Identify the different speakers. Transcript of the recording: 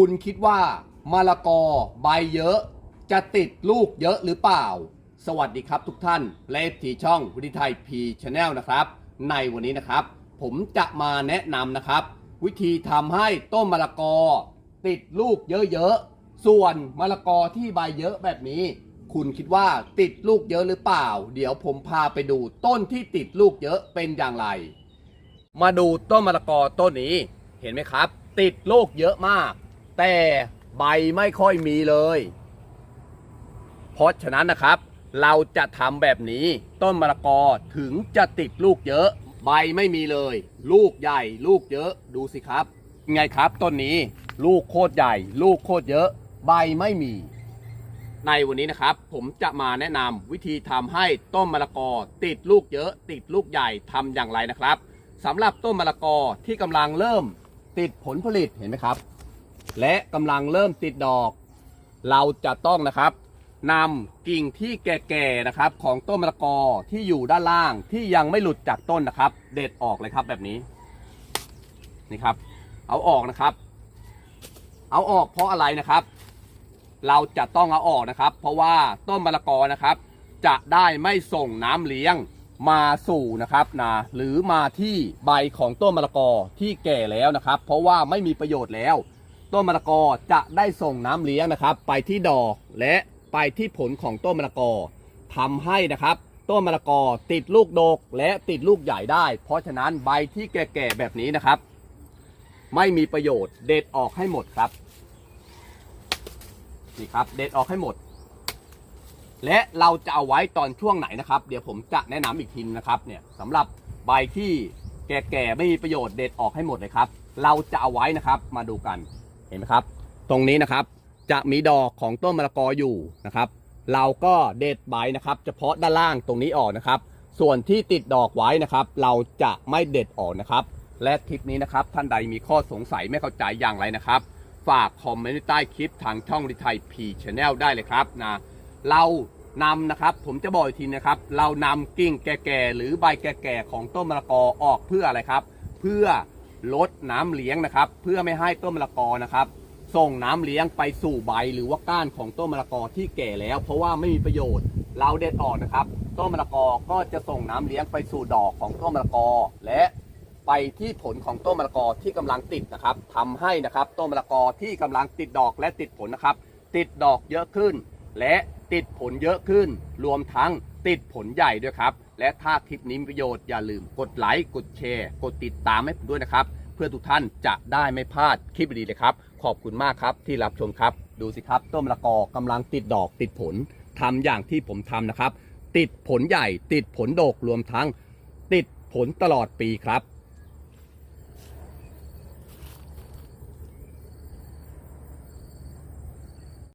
Speaker 1: คุณคิดว่ามะละกอใบเยอะ จะติดลูกเยอะหรือเปล่า สวัสดีครับทุกท่านและที่ช่องวิทยไทยพีชแนลนะครับ ในวันนี้นะครับ ผมจะมาแนะนำนะครับ วิธีทำให้ต้นมะละกอ ติดลูกเยอะๆ ส่วนมะละกอที่ใบเยอะแบบนี้ คุณคิดว่าติดลูกเยอะหรือเปล่า เดี๋ยวผมพาไปดูต้นที่ติดลูกเยอะเป็นอย่างไร มาดูต้นมะละกอต้นนี้เห็นไหมครับ ติดลูกเยอะมาก แต่ใบไม่ค่อยมีเลย เพราะฉะนั้นนะครับ เราจะทำแบบนี้ต้นมะละกอถึงจะติดลูกเยอะ ใบไม่มีเลย ลูกใหญ่ ลูกเยอะดูสิครับ ไงครับต้นนี้ลูกโคตรใหญ่ ลูกโคตรเยอะ ใบไม่มี ในวันนี้นะครับ ผมจะมาแนะนำวิธีทำให้ต้นมะละกอ ติดลูกเยอะ ติดลูกใหญ่ทำอย่างไรนะครับสำหรับต้นมะละกอที่กำลังเริ่มติดผลผลิตเห็นไหมครับ และกำลังเริ่มติดดอก เราจะต้องนะครับนำกิ่งที่แก่ๆนะครับ ของต้นมะละกอที่อยู่ด้านล่างที่ยังไม่หลุดจากต้นนะครับ เด็ดออกเลยครับแบบนี้นี่ครับ เอาออกนะครับ เอาออกเพราะอะไรนะครับ เราจะต้องเอาออกนะครับ เพราะว่าต้นมะละกอนะครับ จะได้ไม่ส่งน้ำเลี้ยงมาสู่นะครับนะหรือมาที่ใบของต้นมะละกอที่แก่แล้วนะครับ เพราะว่าไม่มีประโยชน์แล้ว ต้นมะละกอจะได้ส่งน้ำเลี้ยงนะครับ ไปที่ดอกและไปที่ผลของต้นมะละกอทำให้นะครับต้นมะละกอติดลูกดกและติดลูกใหญ่ได้ เพราะฉะนั้นใบที่แก่ๆแบบนี้นะครับ ไม่มีประโยชน์เด็ดออกให้หมดครับนี่ครับเด็ดออกให้หมด และเราจะเอาไว้ตอนช่วงไหนนะครับ เดี๋ยวผมจะแนะนำอีกทีนะครับเนี่ยสำหรับใบที่แก่ๆไม่มีประโยชน์เด็ดออกให้หมดเลยครับ เราจะเอาไว้นะครับมาดูกัน เห็นไหมครับ ตรงนี้นะครับจะมีดอกของต้นมะละกออยู่นะครับ เราก็เด็ดใบนะครับ เฉพาะด้านล่างตรงนี้ออกนะครับ ส่วนที่ติดดอกไว้นะครับ เราจะไม่เด็ดออกนะครับ และคลิปนี้นะครับ ท่านใดมีข้อสงสัยไม่เข้าใจอย่างไรนะครับ ฝากคอมเมนต์ใต้คลิปทางช่องริไทยพีชแนลได้เลยครับนะเรานำนะครับ ผมจะบอกอีกทีนะครับ เรานำกิ่งแก่ๆหรือใบแก่ๆของต้นมะละกอออกเพื่ออะไรครับ เพื่อ ลดน้ำเลี้ยงนะครับ เพื่อไม่ให้ต้นมะละกอนะครับ ส่งน้ำเลี้ยงไปสู่ใบหรือว่าก้านของต้นมะละกอที่แก่แล้ว เพราะว่าไม่มีประโยชน์ เราเด็ดออกนะครับ ต้นมะละกอก็จะส่งน้ำเลี้ยงไปสู่ดอกของต้นมะละกอ และไปที่ผลของต้นมะละกอที่กำลังติดนะครับทำให้นะครับต้นมะละกอที่กำลังติดดอกและติดผลนะครับ ติดดอกเยอะขึ้น และติดผลเยอะขึ้น รวมทั้งติดผลใหญ่ด้วยครับ และถ้าคลิปนี้มีประโยชน์อย่าลืมกดไลค์กดแชร์ กดติดตามให้ผมด้วยนะครับ เพื่อทุกท่านจะได้ไม่พลาดคลิปดีเลยครับ ขอบคุณมากครับที่รับชมครับ ดูสิครับ ต้นมะละกอกำลังติดดอกติดผลทำอย่างที่ผมทำนะครับ ติดผลใหญ่ ติดผลดกรวมทั้ง ติดผลตลอดปีครับ